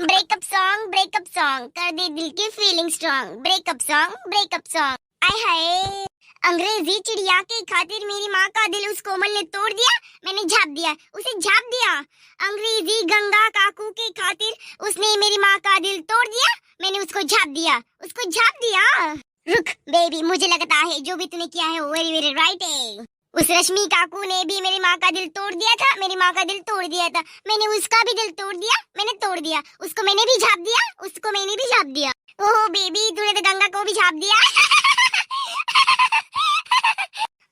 Breakup song breakup song कर दे दिल की feeling strong breakup song breakup song I हाय। अंग्रेज़ी चिड़िया के खातिर मेरी माँ का दिल उस कोमल ने तोड़ दिया। मैंने झाप दिया, उसे झाप दिया। अंग्रेज़ी गंगा काकू के खातिर उसने मेरी माँ का दिल तोड़ दिया। मैंने उसको झाप दिया। उसको झाप दिया। रुक बेबी मुझे लगता है जो भी तूने किया है वो वेरी वेरी राइट है। उस रश्मि काकू ने भी मेरी माँ का दिल तोड़ दिया था, मेरी माँ का दिल तोड़ दिया था। मैंने उसका भी दिल तोड़ दिया, मैंने तोड़ दिया। उसको मैंने भी झाप दिया, उसको मैंने भी झाप दिया। ओहो, बेबी, तूने तो गंगा को भी झाप दिया।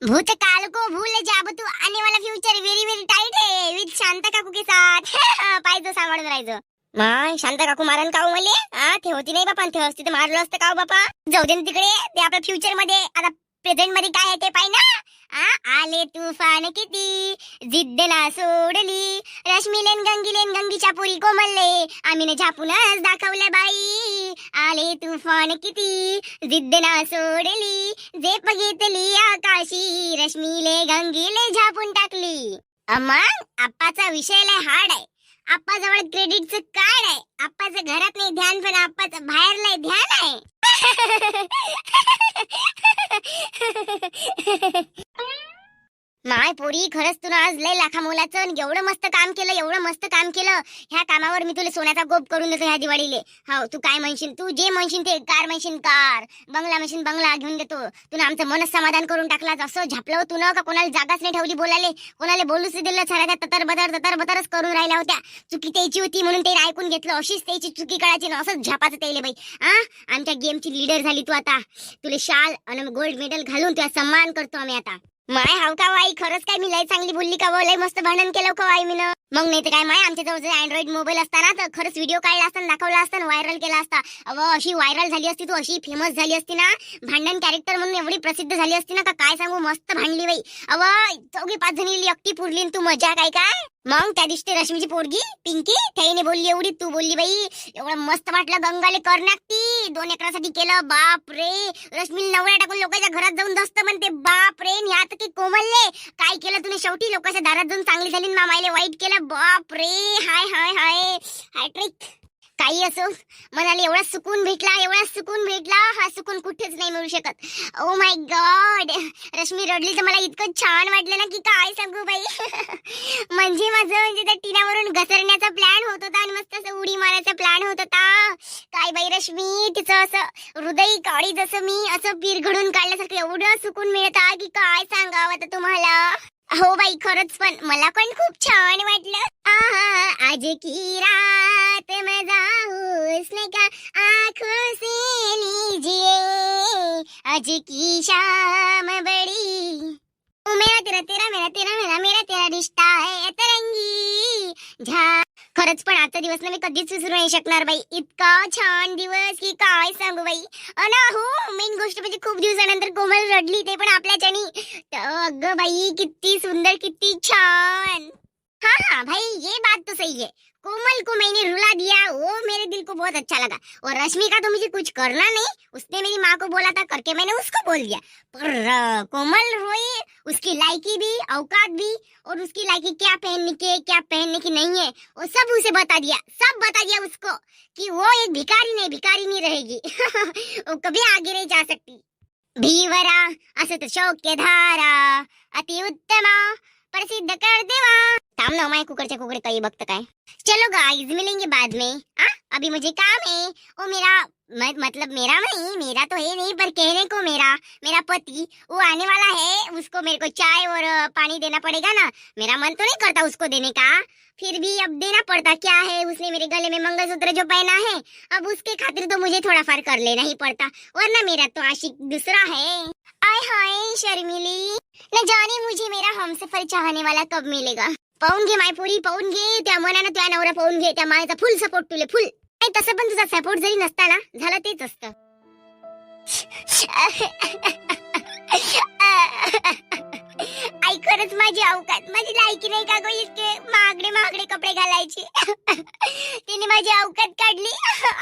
भूतकाल को भूल जा तू आने वाला फ्यूचर वेरी वेरी टाइट है विथ शांता काकू के साथ। पाहिजे सांभाळून राहायचं माय शांता काकू मारन का हो मले हा ते होती नाही बापा ते असती तर मारलं असतं का हो बापा जाऊ दे तिकडे, ते आपल्या फ्युचर मध्ये, आता प्रेझेंटमध्ये काय आहे ते पाय ना? आ, आले तुफान किती? जिद्दला सोडली. रश्मीलेन गंगीलेन गंगीच्या पुरी कोमलले. आम्हीने झापूनच दाखवलं बाई. आले तुफान किती? जिद्दला सोडली. झेप घेतली आकाशी. रश्मीले गंगीले झापून टाकली. मग आप्पाचा विषय लय हार्ड आहे. आप्पाजवळ क्रेडिटचं कार्ड आहे. आप्पाचं घरात नाही ध्यान पण आप्पाचं बाहेर लय ध्यान आहे. पोरी खरंच तुला आज लय लाखा मोलाचं एवढं मस्त काम केलं एवढं मस्त काम केलं. ह्या कामावर मी तुला सोन्याचा गोप करून देतो ह्या दिवाळीले. हो तू काय म्हणशील? तू जे म्हणशील ते कार म्हणशील कार. बंगला म्हणशील बंगला घेऊन देतो. तुला आमचं मन समाधान करून टाकला असं झापलं तू न का कोणाला जागाच नाही ठेवली बोलाले कोणाला बोलूच दिलं. छाड्या ततर बदर ततर बदरच करून राहिल्या होत्या. चुकी त्याची होती म्हणून ते ऐकून घेतलं. अशीच त्याची चुकी कळायची ना असंच झापाचं त्याले बाई. आ? आमच्या गेमची लीडर झाली तू आता. तुला शाल आणि गोल्ड मेडल घालून तुला सन्मान करतो आम्ही आता. माय हाव का वाई खरंच काय मी लय चांगली बोलली का लय मस्त भांडण केलं का वाई मीनं? मग नाही तर काय माय आमच्या जवळ जर अँड्रॉइड मोबाईल असताना तर खरंच व्हिडिओ काढला असता दाखवला असता व्हायरल केला असता. अव अशी व्हायरल झाली असती तू अशी फेमस झाली असती ना भांडण कॅरेक्टर म्हणून एवढी प्रसिद्ध झाली असती ना का काय सांगू मस्त भांडली बाई. अव चौघी पाच जणी एकटी पुरली तू मजा काय काय? मग त्या दिवशी ते रश्मीची पोरगी पिंकी त्याने बोलली एवढी तू बोलली बाई एवढं मस्त वाटलं गंगाले कर ती. दोन एकरासाठी केलं बाप रे रश्मी नवऱ्या टाकून लोकांच्या घरात जाऊन दसत म्हणते बाप आता की कोमलले काय केलं तुम्ही शेवटी? लोकांच्या दारात जाऊन चांगली झाली मामाईले वाईट केलं. बाप रे हाय हाय हाय. हाय काही असो. मनाला एवढा सुकून भेटला एवढा सुकून भेटला. हा सुकून कुठेच नाही मिळू शकत. ओ माय गॉड रश्मी रडली तर मला इतकं छान वाटलं ना की काय सांगू बाई. म्हणजे माझं म्हणजे त्या टिनावरून घसरण्याचा प्लॅन होत होता आणि मस्त असं उडी मारायचा प्लॅन होत होता काय बाई रश्मी तिचं असं हृदय काळी जसं मी असं पिरघडून काढल्यासारखं एवढं सुकून मिळतं की काय सांगावं आता तुम्हाला? हो बाई खरंच पण मला पण खूप छान वाटलं. आहा, आज की रात मजा उसने का? आंखों से लीजिए आज की शाम बड़ी। मेरा तेरा तेरा मेरा तेरा मेरा मेरा तेरा रिश्ता है तरंगी। झा खरंच पण आजचा दिवस ना मी कधीच विसरू नाही शकणार बाई इतका छान दिवस की काय सांगू बाई ना हो मेन गोष्ट म्हणजे खूप दिवसानंतर कोमल रडली, ते पण आपल्याच्यानी तर अगं बाई, किती सुंदर, किती छान. हाँ हाँ भाई, ये बात तो सही है. कोमल को मैंने रुला दिया। वो मेरे दिल को बहुत अच्छा लगा। और रश्मि का तो मुझे कुछ करना नहीं। उसने मेरी माँ को बोला था करके मैंने उसको बोल दिया। पर कोमल रोई उसकी लायकी भी, औकात भी, और उसकी लायकी क्या पहनने की क्या पहनने की नहीं है, वो सब उसे बता दिया। सब बता दिया उसको कि वो एक भिकारी नहीं भिकारी नहीं रहेगी। वो कभी आगे नहीं जा सकती। भीवरा, असत शौक्य धारा, अति उत्तमा, प्रसिद्ध कर देवा। काम ना मैं कुकर से कुकर कहीं वक्त का है चलो गाइस मिलेंगे बाद में. आ अभी मुझे काम है. और मेरा म, मतलब मेरा नहीं मेरा तो है नहीं पर कहने को मेरा मेरा पति वो आने वाला है उसको मेरे को चाय और पानी देना पड़ेगा ना। मेरा मन तो नहीं करता उसको देने का। फिर भी अब देना पड़ता क्या है? उसने मेरे गले में मंगलसूत्र जो पहना है अब उसके खातिर तो मुझे थोड़ा फ़र्क कर लेना ही पड़ता वरना मेरा तो आशिक दूसरा है। आय हाय शर्मिली। न जाने मुझे मेरा हमसफर चाहने वाला कब मिलेगा। पाहून घे माय पोरी पाहून घे त्या मनानं त्या नवरा पाहून त्या फुल सपोर्ट तुले फुल। नाही तसं पण तुझा सपोर्ट जरी नसता ना झालं तेच असत. आई खरंच माझी अवकात माझी लायकी नाही का गो इतके महागडे महागडे कपडे घालायचे? तिने माझी अवकात काढली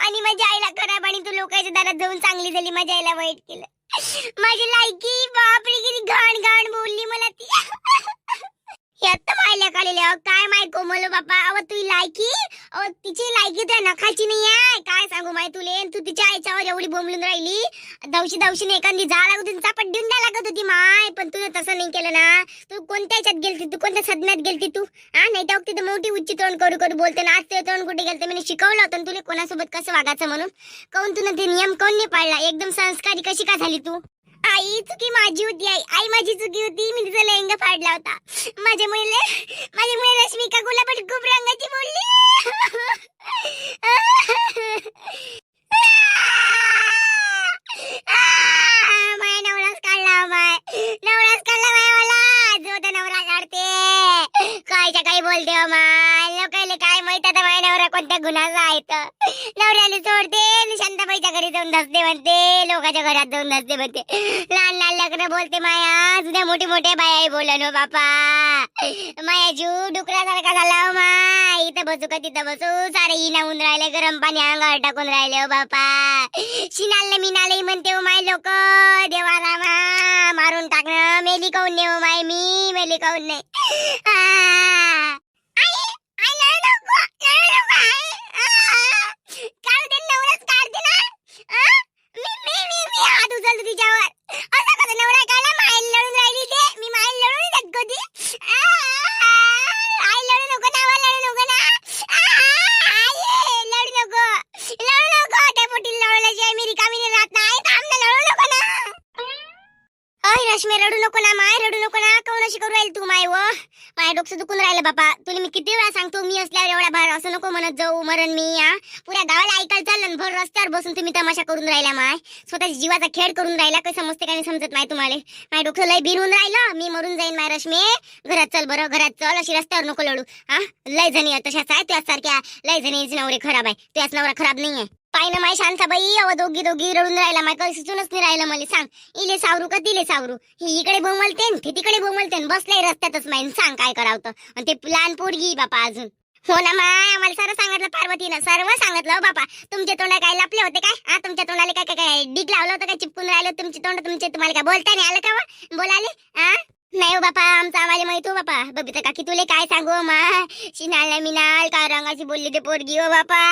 आणि माझ्या आईला खराब आणि तू लोकांच्या दारात जाऊन चांगली झाली माझ्या आईला वाईट केलं. माझी लायकी बापरे किती घाण घाण बोलली मला ती. हे आता मायल्या काढलेल्या काय माय कोमल बापा? अव तुझी लायकी? अव तिची लायकी त्या नखाची नाही आहे काय सांगू माय तुले? तू तिच्या आईच्यावर एवढी बोंबलून राहिली? दवशी दवशीने एखादी जा लागत होती चापट देऊन द्या लागत होती माय. पण तुझं तसं नाही केलं ना. तू कोणत्या ह्याच्यात गेलती? तू कोणत्या सदम्यात गेलती तू? हा नाही तर तिथं मोठी उच्ची तोंड करू करू बोलते ना. आज ते तोंड कुठे गेलते? मी शिकवलं होतं तुले तुला कोणासोबत कसं वागायचं म्हणून. काऊन तुला ते नियम कोण नाही पाळला? एकदम संस्कारी कशी का झाली तू? आई चुकी माझी होती आई. आई माझी चुकी होती. मी तिचा लेहंगा फाडला होता. माझ्या मुळे माझ्या मुळे रश्मिका गुलाबट खूप रंगाची बोलली माय नवराच काढला माय. नवराच काढला माय मला. जो तर नवरा काढते. कायच्या काही बोलते हो माय. लोकायले काय माहीत आता माय नवरा कोणत्या गुन्ह्याचा आहे तर. नवऱ्याला सोडते शांताबाईच्या घरी जाऊन धसते म्हणते लोकांच्या घरात जाऊन धसते म्हणते. लहान लहान लग्न बोलते माया तुझ्या मोठी मोठ्या बाया बोला नो हो बापा. माया जीव डुकरासारखा झाला हो माय. इथं बसू का तिथं बसू? सारे इना होऊन राहिले गरम पाणी अंगावर टाकून राहिले हो बापा. शिनाले मिनाले म्हणते हो माय लोक देवा रामा मारून टाकणं मेली काऊन नाही हो माय मी मेली काऊन नाही आ, आई, आई, लढू नको, लढू नको, आई. आ, काढू दे, नवराच काढते ना. आ, मी मी मी मी हात उचलतो तिच्यावर असं कसं नवरा काढला माईल लढून राहिली ते मी माईल लढून नाही शकत कधी आ, आई लढू नको ना वा, लढू नको ना आ, आई लढू नको लढू नको त्या पोटी लढवल्याशिवाय मी रिकामी नाही राहत नाही थांब ना लढू नको ना अय रश्मी रडू नको ना माय रडू नको ना काऊन अशी करू राहील तू माय व माय डोकं दुखून राहिलं बाबा तुला मी किती वेळा सांगतो मी असल्यावर एवढा भार. असं नको म्हणत जाऊ मरण मी या पुऱ्या गावाला ऐकायला चाललं भर रस्त्यावर बसून तुम्ही तमाशा करून राहिला माय. स्वतःच्या जीवाचा खेळ करून राहिला काही समजते काही समजत नाही तुम्हाला. माय डोकं लय बिनून राहिलं मी मरून जाईन माय रश्मी. घरात चल बरं घरात चल अशी रस्त्यावर नको लढू हा. लय जणी तशाच आहे तुझ्या सारख्या लय जणी नवरे खराब आहे तुझ्याच नवरा खराब नाहीये. पाय ना माय शांताबाई अव दोघी दोघी रडून राहिला माय काही सुचूनच नाही राहिलं मला सांग. इले सावरू का तिले सावरू? ही इकडे बोमलते ते तिकडे बोमलते बसलाय रस्त्यातच माय सांग काय करावं आणि ते लहान पोरगी बापा अजून. हो ना माय आम्हाला सर्व सांगितलं पार्वतीनं सर्व सांगितलं हो बापा. तुमचे तोंडा काय लपले होते काय? हा तुमच्या तोंडाला काय काय काय डिग लावलं होतं काय? चिपकून राहिलं तुमचे तोंड तुमचे तुम्हाला काय बोलता नाही आलं का हो? बोलाले? हा नाही हो बापा आमचं आम्हाला माहीत हो बापा. बबिता काकी तुले काय सांगू हो मा शिनाल मिनाल काय रंगाची बोलली ते पोरगी हो बापा.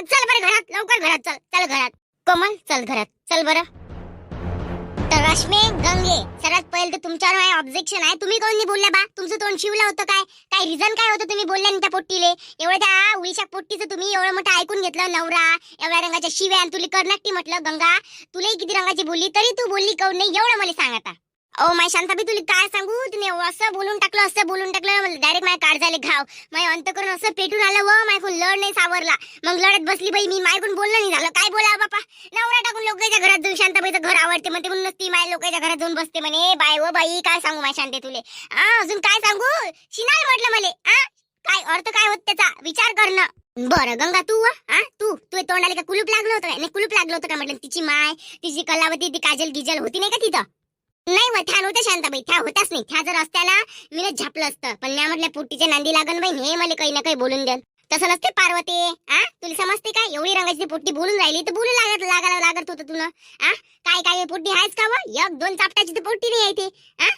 चल घरात लवकर घरात चल. चल घरात. कोमल चल घरात. चल बरं. तर रश्मी गंगे सर्वात पहिले तर तुमच्यावर माझे ऑब्जेक्शन आहे. तुम्ही कोण बोलल्या बा? तुमचं तोंड शिवलं होतं काय? काय रिझन काय होतं तुम्ही बोलल्या त्या पोट्टीले? एवढं त्या उळीच्या पोट्टीचं तुम्ही एवढं मोठं ऐकून घेतलं नवरा एवढ्या रंगाच्या शिव्या आणि तुला कर्नाटकी म्हटलं गंगा. तुलाही किती रंगाची बोलली तरी तू बोलली काऊन नाही एवढं मला सांग आता. ओ माय शांताबाई तुला काय सांगू? तिने असं बोलून टाकलं असं बोलून टाकलं डायरेक्ट माझ्या काढ झाले घाव. माय अंत करून असं पेटून आलं व मायकून लढ नाही सावरला. मग लढत बसली बाई मी मायकून बोलणं नाही झालं. काय बोला बापा? नवरा टाकून लोकांच्या घरात जाऊन शांताबाईचं घर आवडते म्हणते म्हणून ती माय लोकांच्या घरात जाऊन बसते म्हणे. बाय व बाई काय सांगू माय शांते तुले? आ अजून काय सांगू? शिनाल म्हटलं मले आ? काय अर्थ काय होत त्याचा? विचार करणं बरं गंगा तू हा तू तू तोंडाला का कुलूप लागलं होतं नाही कुलूप लागलं होतं का म्हटलं? तिची माय तिची कलावती ती काजल गिजल होती नाही का तिथं? नाही मग त्या नव्हत्या शांताबाई. त्या होत्याच नाही. त्या जर असत्याला मी झापलं असतं. पण नाही म्हटलं पुट्टीच्या नांदी लागन बाई हे मला काही ना काही बोलून द्याल तसं नसते पार्वती. आ? तुला समजते काय? एवढी रंगाची पोट्टी बोलून राहिली तर बोलू लागत लागायला लागत होतं तुला. आ? काय काय पोट्टी आहेच का व? एक दोन चापटाची तर पोट्टी नाही आहे ते. आ?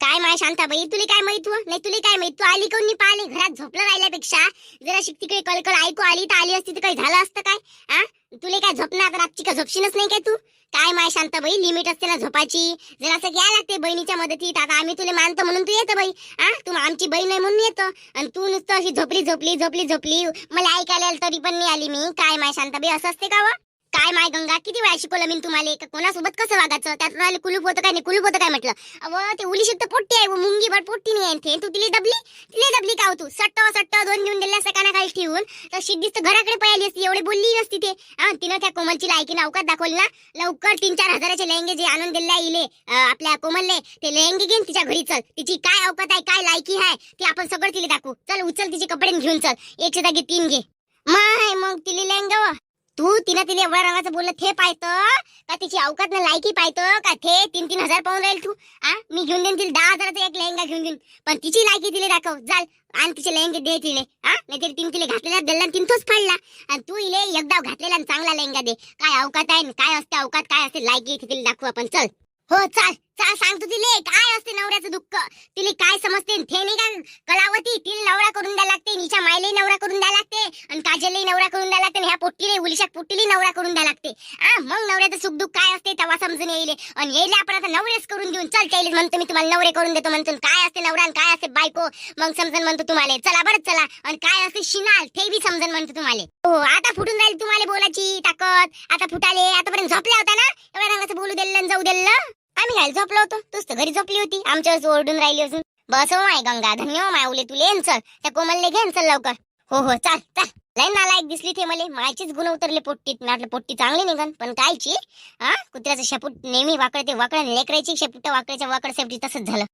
काय माय शांताबाई? तुला काय माहीत व? नाही तुला काय माहीत? तू आली कोणी पाहिले घरात झोपलं राहिल्यापेक्षा जरा शिक तिकडे कलकल ऐकू आली तर आली असती तर काही झालं असतं काय? हा तुला काय झोपणार? तर रातची का झोपशीनच नाही काय तू? काय माय शांताबाई? लिमिट असते ना झोपाची जरासं घ्या लागते बहिणीच्या मदतीत. आता आम्ही तुला मानतो म्हणून तू येतं बाई. आ? तू आमची बहीण आहे म्हणून येतं. आणि तू नुसतं अशी झोपली झोपली झोपली झोपली. मला ऐकायला आलं तरी पण नाही आली मी. काय माय शांताबाई? असं असते का व? काय माय गंगा? किती वेळा शिकवलं मी तुम्हाला? कोणासोबत कसं वागायचं? त्यात राहिले कुलूप होतं काय नाही कुलूप होतं काय म्हटलं? अव ते उली शिक्त पोट्टी आहे मुंगी भर पोट्टी नाही थे ते तू तिला दबली तिला दबली का तू सट्ट सट्ट दोन घेऊन दिल्या सकाना काही ठेवून. तर शिद्दीस तर घराकडे पळाली असती एवढी बोलली नसती ते. हा तिनं त्या कोमलची लायकी अवकात दाखवली ना? लवकर तीन चार हजाराचे लेहंगे जे आणून दिले इले आपल्या कोमलले ते लेहंगे घेऊन तिच्या घरी चल. तिची काय अवकात आहे काय लायकी आहे ते आपण सगळं तिला दाखवू. चल उचल तिचे कपडे घेऊन चल. एकशे जागी तीन घे. माय मग तिला लेहंगा व तू तिनं तिला एवढ्या रंगाचं बोललं थे पाहतो का तिची अवकात ना लायकी पाहतो का थे? तीन तीन हजार पाहून राहील तू? आ? मी घेऊन देईन तिला दहा हजाराचा एक लेहंगा घेऊन देईन. पण तिची लायकी तिला दाखव. जाल. आणि तिचे लेहंगे दे तिले. हा नाहीतर तीन तिले घातलेला दिला तीन तोच फाडला. आणि तू इले एकदा घातलेला आणि चांगला लेहंगा दे. काय अवकात आहे काय असते अवकात? काय असते? लायकी तिला दाखवू. आपण चल. हो चाल. सांग तू तिले काय असते नवऱ्याचं दुःख? तिले काय समजते? थे नाही का कलावती तिला नवरा करून द्यायला लागते निच्या मायलाही नवरा करून द्यायला लागते आणि काजलही नवरा करून द्यायला लागते ह्या पोट्टीले उलिशाक पोट्टीली नवरा करून द्यायला लागते. हा मग नवऱ्याचं सुख दुःख काय असते? तेव्हा समजून येईल. आणि येईल आपण आता नवरेच करून देऊन चल त्याला म्हणतो मी तुम्हाला नवरे करून देतो म्हणतो काय असते नवरा काय असते बायको? मग समजून म्हणतो तुम्हाला चला बरं चला. आणि काय असते? शिनाल ते बी समजून म्हणतो तुम्हाला. हो आता फुटून जाईल तुम्हाला बोलायची ताकद. आता फुटाले आतापर्यंत झोपल्या होता ना? एवढ्या रंगाचं बोलू दिलं जाऊ दिलं आम्ही घाल झोपलो होतो. तूच तर घरी झोपली होती. आमच्यावर ओरडून राहिली अजून. बस हो माय गंगा धन्य हो माय उले तुले. येन चल. त्या कोमलने घेन चल लवकर. हो हो चाल चाल. लय नालायक दिसली ते मला. मायचीच गुण उतरले पोट्टीत. म्हटलं पोट्टी चांगली निघन पण कायची? हा? कुत्र्याचं शेपूट नेहमी वाकडते वाकड लेकरायची. शेपूट वाकड्याच्या वाकड शेपटी तसंच झालं.